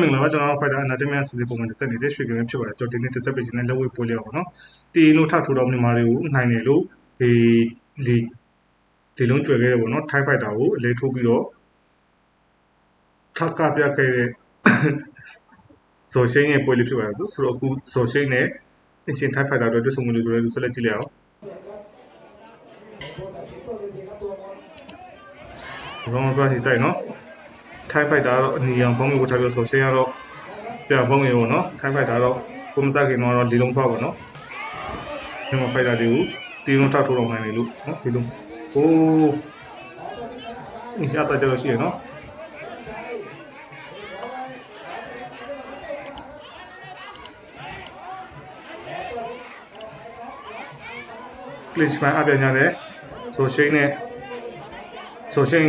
မင်္ဂလာပါကျွန်တော် Fighter Anatomy စီစဉ်ပုံမှန်တစ်ဆက်နေတဲ့ရွှေကင်းဖြစ်ပါတယ်ကျွန်တော်ဒီနေ့တစ်ဆက်ပေးခြင်းနဲ့လက်ဝဲပွဲလေးပါနော်တီနိုထထိုးတော့မြန်မာတွေကိုနိုင်တယ်လို့ဒီဒီဒီလုံးကျွယ်ခဲ့တယ်ပေါ့နော် Thai Fighter ကိုအလဲထိုးပြီးတော့ထပ်ကပြခဲ့တဲ့ဇော်ရှိန်ရဲ့ပွဲလေးဖြစ်ပါတယ်ဆိုဆိုတော့အခုဇော်ရှိန်နဲ့အရှင် Thai Fighter တို့တွေ့ဆုံမှုလို့ဆိုရဲဆက်လက်ကြည့်လိုက်အောင်ဘောင်းပါစီဆိုင်နော် ထိုင်းဖိုက်တာတော့အနီအောင်ဖုံးကိုထားပြီးဆိုရှင်းရတော့ပြဖုံးရေပေါ့နော်ထိုင်းဖိုက်တာတော့ကိုမစားခင်တော့ဒီလုံးဖောက်ပါနော်ဒီမှာဖိုက်တာတွေကိုဒီလုံးထောက်ထိုးတော့နိုင်တယ်လို့နော်ဒီလုံးဟိုးအင်းရှာတာကြတော့ရှိရနော်ကလစ်မှန်အပြညာတယ်ဆိုရှင်းနဲ့ဆိုရှင်း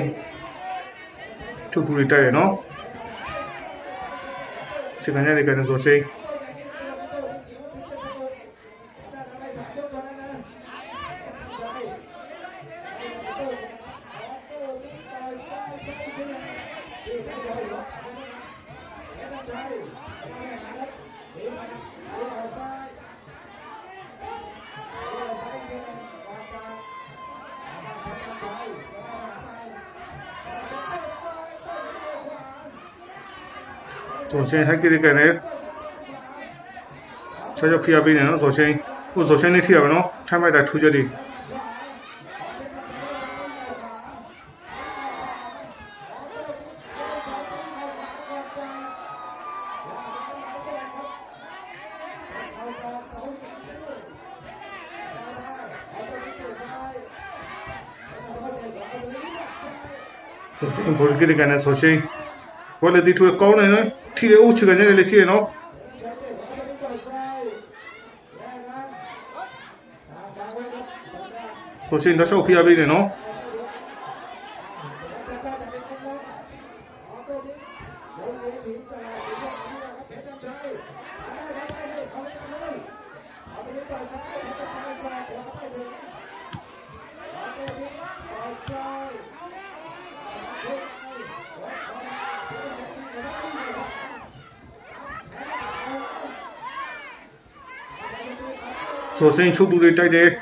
ထူထူလေးတိုက်ရနော်ခြေခံရတဲ့ကနေဆိုရှိဆို Sosyalin herkese dikkat edin. Çocuk kıyabilir no sosyalin. Bu sosyalin ne kıyabilir no? Temel de çocuğu değil. Sosyalin politikleri kaynaklı sosyalin. Böyle dituya kovun edin. Chile uh, Ucho, Cañales le sigue, ¿no? Por si no se ofía viene, ¿no? Sosin çok irritated.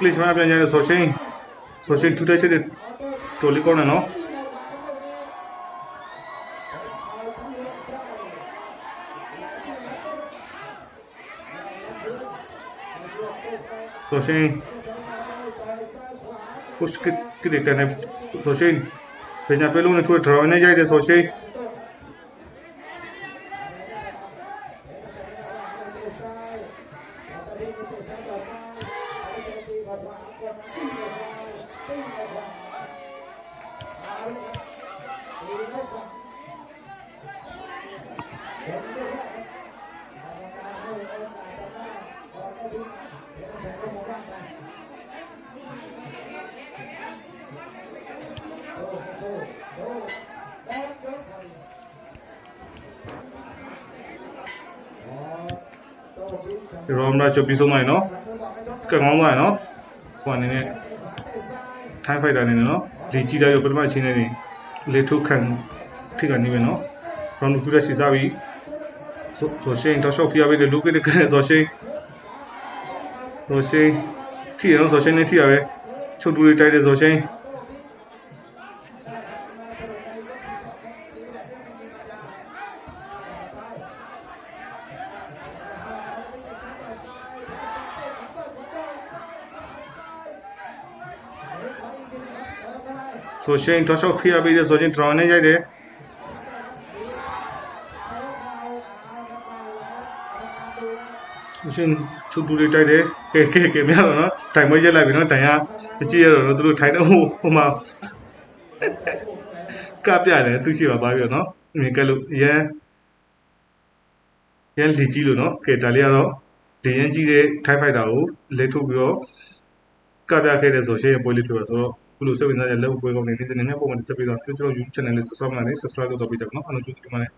Please man plan jare Sosin. Sosin chuta chhe trolley korne no. Sosin कुछ कितने सोशेन फिर यहाँ पे लोग ने छोड़ ड्रॉने जाए सोशेन hoàng thì hôm nay chụp video này nó. Cái ngon này nó. ဟိုအနေနဲ့ time fighter အနေနဲ့နော်လေကြီးတာရပထမချင်းနေနေလေထုတ်ခံထိကနေပဲနော် round 2ရရှိစားပြီဆိုဆိုရှင်းတော့ရှော့ဖိအားပေးတယ်လူကလေးကလည်းဆိုရှင်းဆိုရှင်းထိရနော်ဆိုရှင်းနဲ့ထိရပဲချုပ်တူလေးတိုက်တယ်ဆိုရှင်း ဆိုရှင်းတော့ရှော့ဖိအားပေးတယ်ဆိုရှင်း draw နဲ့ရိုက်တယ်ရှင်ချုပ်တူလေးတိုက်တယ်ကဲကဲကဲမြောက်တော့နော်တိုင်မွေးရက်လိုက်ပြီနော်တိုင်ကမကြည့်ရတော့နော်သူတို့ထိုင်တော့ဟိုဟိုမှာကပြတယ်သူရှိပါပါပြီနော်မြင်ကဲလို့ရန်ရန်လီကြီးလို့နော်ကဲဒါလေးကတော့ဒီရန်ကြီးတဲ့ Thai Fighter ကိုလက်ထုတ်ပြီးတော့ကပြခဲ့တဲ့ဆိုရှင်းရဲ့ပွဲလေးပြောဆိုတော့ ခုလိုစိတ်ဝင်စားတဲ့ လက်ပွဲကောင်းနေတဲ့နေ့နဲ့ပုံမှန်တစ်စက်ပြီးတော့ကျွန်တော် YouTube channel လေး subscribe လုပ်နေ subscribe လုပ်တော့ပြကြပါနော် အားလုံးကျေးဇူးတင်ပါတယ်